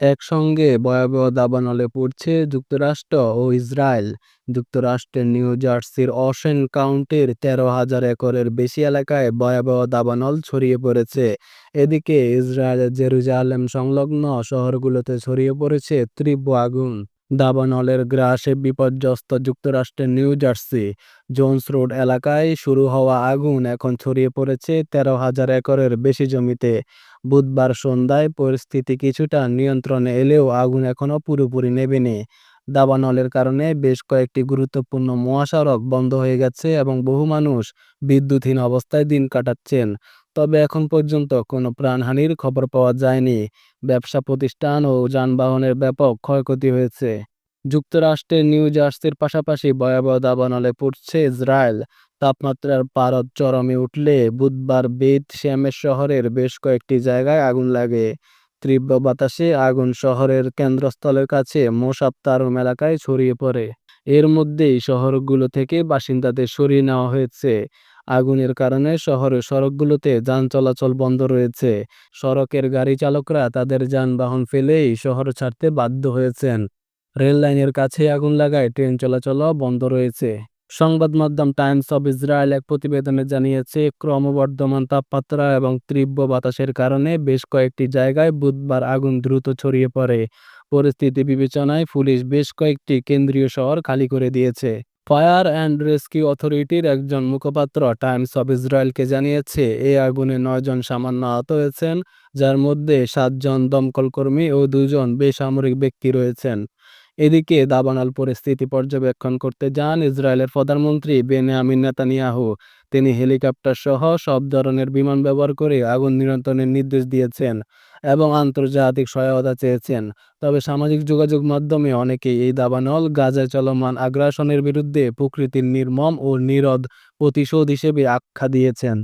একসঙ্গে ভয়াবহ দাবানলে পড়ছে যুক্তরাষ্ট্র ও ইসরায়েল। যুক্তরাষ্ট্রের নিউ জার্সির অশেন কাউন্টির তেরো হাজার একরের বেশি এলাকায় ভয়াবহ দাবানল ছড়িয়ে পড়েছে। এদিকে ইসরায়েলের জেরুজালেম সংলগ্ন শহরগুলোতে ছড়িয়ে পড়েছে তীব্র আগুন। দাবানলের গ্রাসে বিপর্যস্ত যুক্তরাষ্ট্রের নিউ জার্সি। জোন্স রোড এলাকায় শুরু হওয়া আগুন এখন ছড়িয়ে পড়েছে তেরো হাজার একরের বেশি জমিতে। বুধবার সন্ধ্যায় পরিস্থিতি কিছুটা নিয়ন্ত্রণে এলেও আগুন এখনও পুরোপুরি নেভেনি দাবানলের কারণে বেশ কয়েকটি গুরুত্বপূর্ণ মহাসড়ক বন্ধ হয়ে গেছে এবং বহু মানুষ বিদ্যুৎহীন অবস্থায় দিন কাটাচ্ছেন। তবে এখন পর্যন্ত কোনো প্রাণহানির খবর পাওয়া যায়নি। ব্যবসা প্রতিষ্ঠান ও যানবাহনের ব্যাপক ক্ষয়ক্ষতি হয়েছে। যুক্তরাষ্ট্রের নিউ জার্সির পাশাপাশি ভয়াবহ দাবানলে পড়ছে ইসরায়েল। তাপমাত্রার পারদ চরমে উঠলে বুধবার বেদ শ্যামের শহরের বেশ কয়েকটি জায়গায় আগুন লাগে। তীব্র বাতাসে আগুন শহরের কেন্দ্রস্থলের কাছে মোসাব তারুম এলাকায় ছড়িয়ে পড়ে। এর মধ্যেই শহরগুলো থেকে বাসিন্দাদের সরিয়ে নেওয়া হয়েছে। আগুনের কারণে শহরের সড়কগুলোতে যান চলাচল বন্ধ রয়েছে। সড়কের গাড়ি চালকরা তাদের যানবাহন ফেলেই শহর ছাড়তে বাধ্য হয়েছেন। রেল লাইনের কাছে আগুন লাগায় ট্রেন চলাচলও বন্ধ রয়েছে। সংবাদ মাধ্যম টাইমস অব ইসরায়েল এক প্রতিবেদনে জানিয়েছে, ক্রমবর্ধমান তাপমাত্রা এবং তীব্র বাতাসের কারণে বেশ কয়েকটি জায়গায় বুধবার আগুন দ্রুত ছড়িয়ে পড়ে। পরিস্থিতি বিবেচনায় পুলিশ বেশ কয়েকটি কেন্দ্রীয় শহর খালি করে দিয়েছে। ফায়ার অ্যান্ড রেস্কিউ অথরিটির একজন মুখপাত্র টাইমস অব ইসরায়েলকে জানিয়েছে এই আগুনে নয়জন সামান্য আহত হয়েছেন, যার মধ্যে সাতজন দমকলকর্মী ও দুজন বেসামরিক ব্যক্তি রয়েছেন। এদিকে দাবানল পরিস্থিতি পর্যবেক্ষণ করতে যান ইসরায়েলের প্রধানমন্ত্রী বেনিয়ামিন নেতানিয়াহু। তিনি হেলিকপ্টার সহ সব ধরনের বিমান ব্যবহার করে আগুন নিয়ন্ত্রণের নির্দেশ দিয়েছেন এবং আন্তর্জাতিক সহায়তা চেয়েছেন। তবে সামাজিক যোগাযোগ মাধ্যমে অনেকেই এই দাবানল গাজায় চলমান আগ্রাসনের বিরুদ্ধে প্রকৃতির নির্মম ও নিরদ প্রতিশোধ হিসেবে আখ্যা দিয়েছেন।